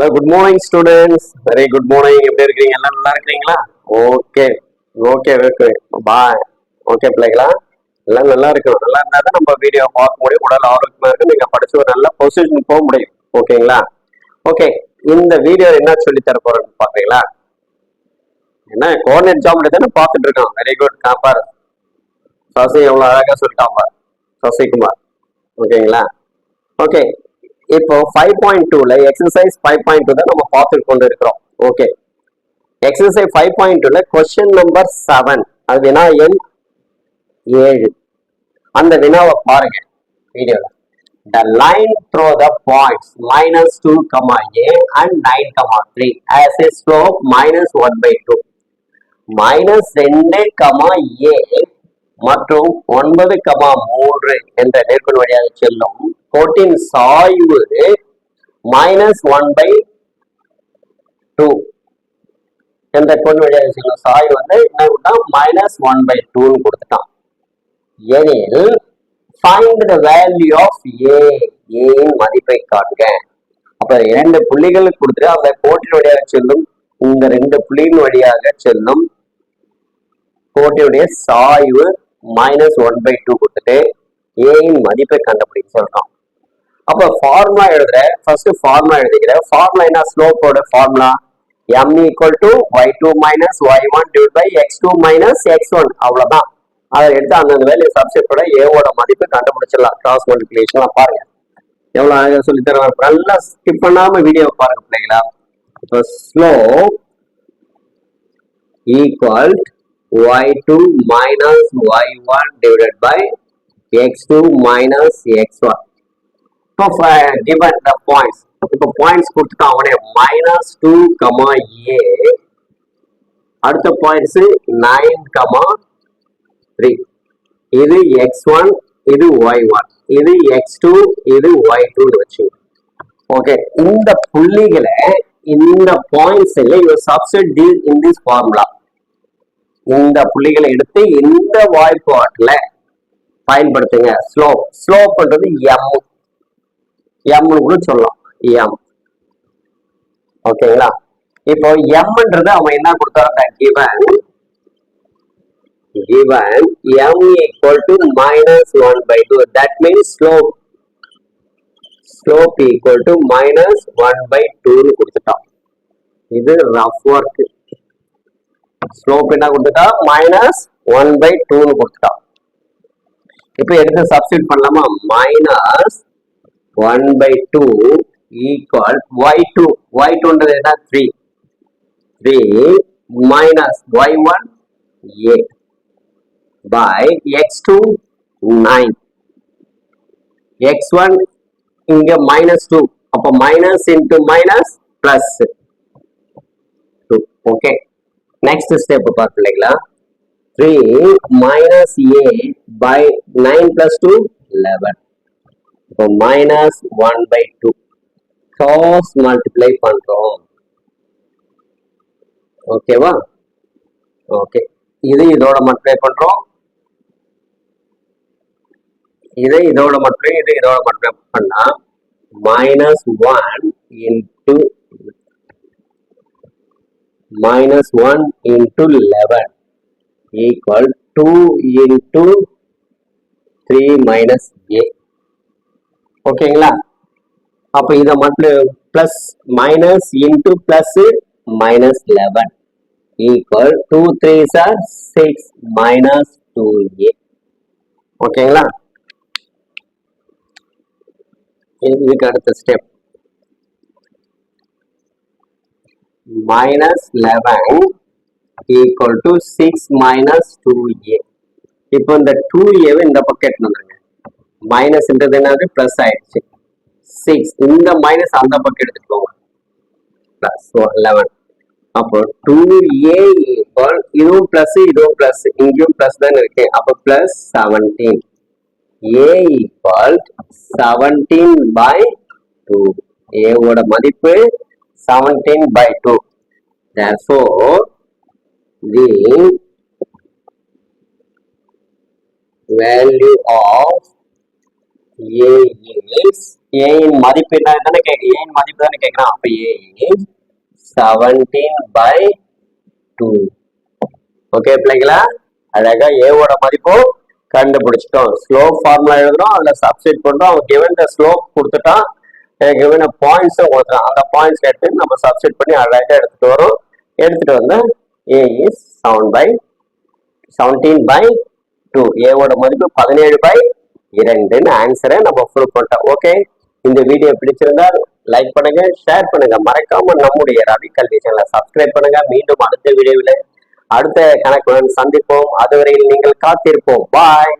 Hello good morning students very good morning எப்படி இருக்கீங்க எல்லாம் நல்லா இருக்கிறீங்களா? Okay okay okay bye okay பிள்ளைங்களா எல்லாம் நல்லா இருக்கும் நல்லா இருந்தால் தான் நம்ம வீடியோ பார்க்க முடியும். உடல் ஆரோக்கியமா இருக்கு. நீங்க படிச்சு ஒரு நல்ல பொசிஷன் போக முடியும். ஓகேங்களா ஓகே இந்த வீடியோ என்ன சொல்லி தர போறேன்னு பாக்குறீங்களா? என்ன? கோஆர்டினேட் ஜாப் தானே பார்த்துட்டு இருக்கோம் வெரி குட் காப்பார் சசி எவ்வளவு அழகா சொல்லிட்டான் சசிகுமார். ஓகேங்களா ஓகே இப்போ ஃபைவ் பாயிண்ட் டூல எக்ஸசைஸ் ஃபைவ் பாயிண்ட் டூ தான் நம்ம பார்த்துட்டு கொண்டு இருக்கிறோம் ஓகே எக்ஸசைஸ் ஃபைவ் பாயிண்ட் டூல கொஸ்டின் நம்பர் செவன் அது வினா எண் ஏழு. அந்த வினாவை பாருங்க. வீடியோல. The line through the points minus two comma A and nine comma three has a slope minus one by two minus ரெண்டு கமா ஏ மற்றும் ஒன்பது கமா மூன்று என்ற நேர்கோள் வழியாக செல்லும் கோட்டின் சாய்வு மைனஸ் ஒன் பை டூ என்ற கோடு வழியாக செல்லும் சாய்வு வந்து என்ன கொடுத்தான் மைனஸ் ஒன் பை டூன்னு கொடுத்துட்டான். எனில் find the value of A ஏன் மதிப்பை காண்க. அப்ப இரண்டு புள்ளிகள் கொடுத்துட்டு அந்த கோட்டின் வழியாக செல்லும் இந்த ரெண்டு புள்ளியின் வழியாக செல்லும் கோட்டையுடைய சாய்வு மைனஸ் ஒன் பை டூ கொடுத்துட்டு ஏயின் மதிப்பை கண்டுபிடிக்க சொல்றோம் அப்ப ஃபார்முலா எழுதுற ஃபர்ஸ்ட் ஃபார்முலா எழுதிக்கிற. ஃபார்முலா என்ன? ஸ்லோப்போட formula M equal to Y two minus Y one divide by X two minus X one அவ்வளவுதான். அதை எடுத்து அந்தந்த வேலையை சப்ஜெக்டோட ஏவோட மதிப்பு கண்டுபிடிச்சிடலாம். கிராஸ் மல்டிபிளேஷன் பாருங்க. எவ்வளவு அழகா சொல்லி தருவாங்க நல்லா ஸ்கிப் பண்ணாம வீடியோ பாருங்க பிள்ளைங்களா இப்போ slope equal y2 minus y1 divided by x2 minus x1 இப்போ given the points இப்போ பாயிண்ட்ஸ் கொடுத்துட்டான் அவனே. மைனஸ் டூ கமா ஏ அடுத்த பாயிண்ட்ஸ் நைன் கமா த்ரீ இது எக்ஸ் ஒன் இது ஒய் ஒன் இது எக்ஸ் டூ இது ஒய் டூ வச்சு. ஓகே இந்த புள்ளிகளை இந்த points you substitute in this formula இந்த புள்ளிகளை எடுத்து இந்த வாய்ப்பு ஆட்டில் பயன்படுத்துங்க. ஸ்லோப் ஸ்லோப்ன்றது எம் எம்னு கூட சொல்லலாம். எம் ஓகேங்களா? இப்போ எம்ன்றது அவன் என்ன கொடுத்தாங்க given given. M equal to minus 1 by 2 that means slope. Slope equal to minus 1 by 2 கொடுத்துட்டான். இது ரஃப் ஒர்க் ஸ்லோப் என்ன கொடுத்துட்டா? மைனஸ் ஒன் பை டூன்னு கொடுத்துட்டான் இப்போ எடுத்து சப்ஸ்டிட் பண்ணலாமா? Minus one by two equal y two y டூன்றது என்ன? Three three minus y one a by x two nine x one இங்க மைனஸ் டூ அப்போ minus into minus plus two okay next step பார்க்க பிள்ளைங்களா three minus a by nine plus two eleven இப்போ minus one by two cause multiply பண்றோம். ஓகேவா okay இது இதோட multiply பண்றோம். இதை இதோட மல்டிப்ளை இது இதோட மல்டிப்ளை பண்ணா minus one into minus 1 into 11 equal 2 into 3 minus a. ஓகேங்களா அப்ப இத மட்டும் plus minus into plus minus eleven equal two three sir six minus two a ஓகேங்களா இதுக்கு அடுத்த step minus minus 11 equal to 6 minus 2a இப்போ இந்த 2a வை இந்த பக்கம் எடுத்து வந்துருங்க. மைனஸ்ன்றது என்னது? ப்ளஸ் ஆயிடுச்சு. சிக்ஸ் இந்த மைனஸ் அந்த பக்கம் எடுத்துக்கோங்க ப்ளஸ் லெவன் அப்போ டூ ஏ ஈக்குவல் இதுவும் பிளஸ் இதுவும் பிளஸ் இங்கேயும் ப்ளஸ் தான் இருக்கு. அப்போ plus seventeen a equal seventeen by two ஏவோட மதிப்பு 17 by 2. Therefore, the value of A is ஏயின் மதிப்பு என்ன? தானே கேட்க ஏயின் மதிப்பு தானே கேட்கறான். அப்ப a is seventeen by two okay பிள்ளைங்களா? அழகா ஏவோட மதிப்பும் கண்டுபிடிச்சிட்டோம். ஸ்லோப் ஃபார்முலா எழுதுறோம் அதுல சப்ஸ்டிட் பண்றோம். அவன் கிவன் த ஸ்லோப் கொடுத்துட்டான். கிவன் பாயிண்ட்ஸும் கொடுத்துட்டான் அந்த பாயிண்ட்ஸ் எடுத்து நம்ம சப்ஸ்டிட் பண்ணி அழகாக எடுத்துகிட்டு வரோம். எடுத்துகிட்டு வந்து a is seven by seventeen by two ஏவோட மதிப்பு பதினேழு பை இரண்டுன்னு ஆன்சரை நம்ம ப்ரூவ் பண்ணிட்டோம். ஓகே இந்த வீடியோ பிடிச்சிருந்தால் லைக் பண்ணுங்க ஷேர் பண்ணுங்க. மறக்காம நம்முடைய ரவி கல்வி சேனலை சப்ஸ்கிரைப் பண்ணுங்க. மீண்டும் அடுத்த வீடியோவில் அடுத்த கணக்குடன் சந்திப்போம். அதுவரையில் நீங்கள் காத்திருப்போம். பாய்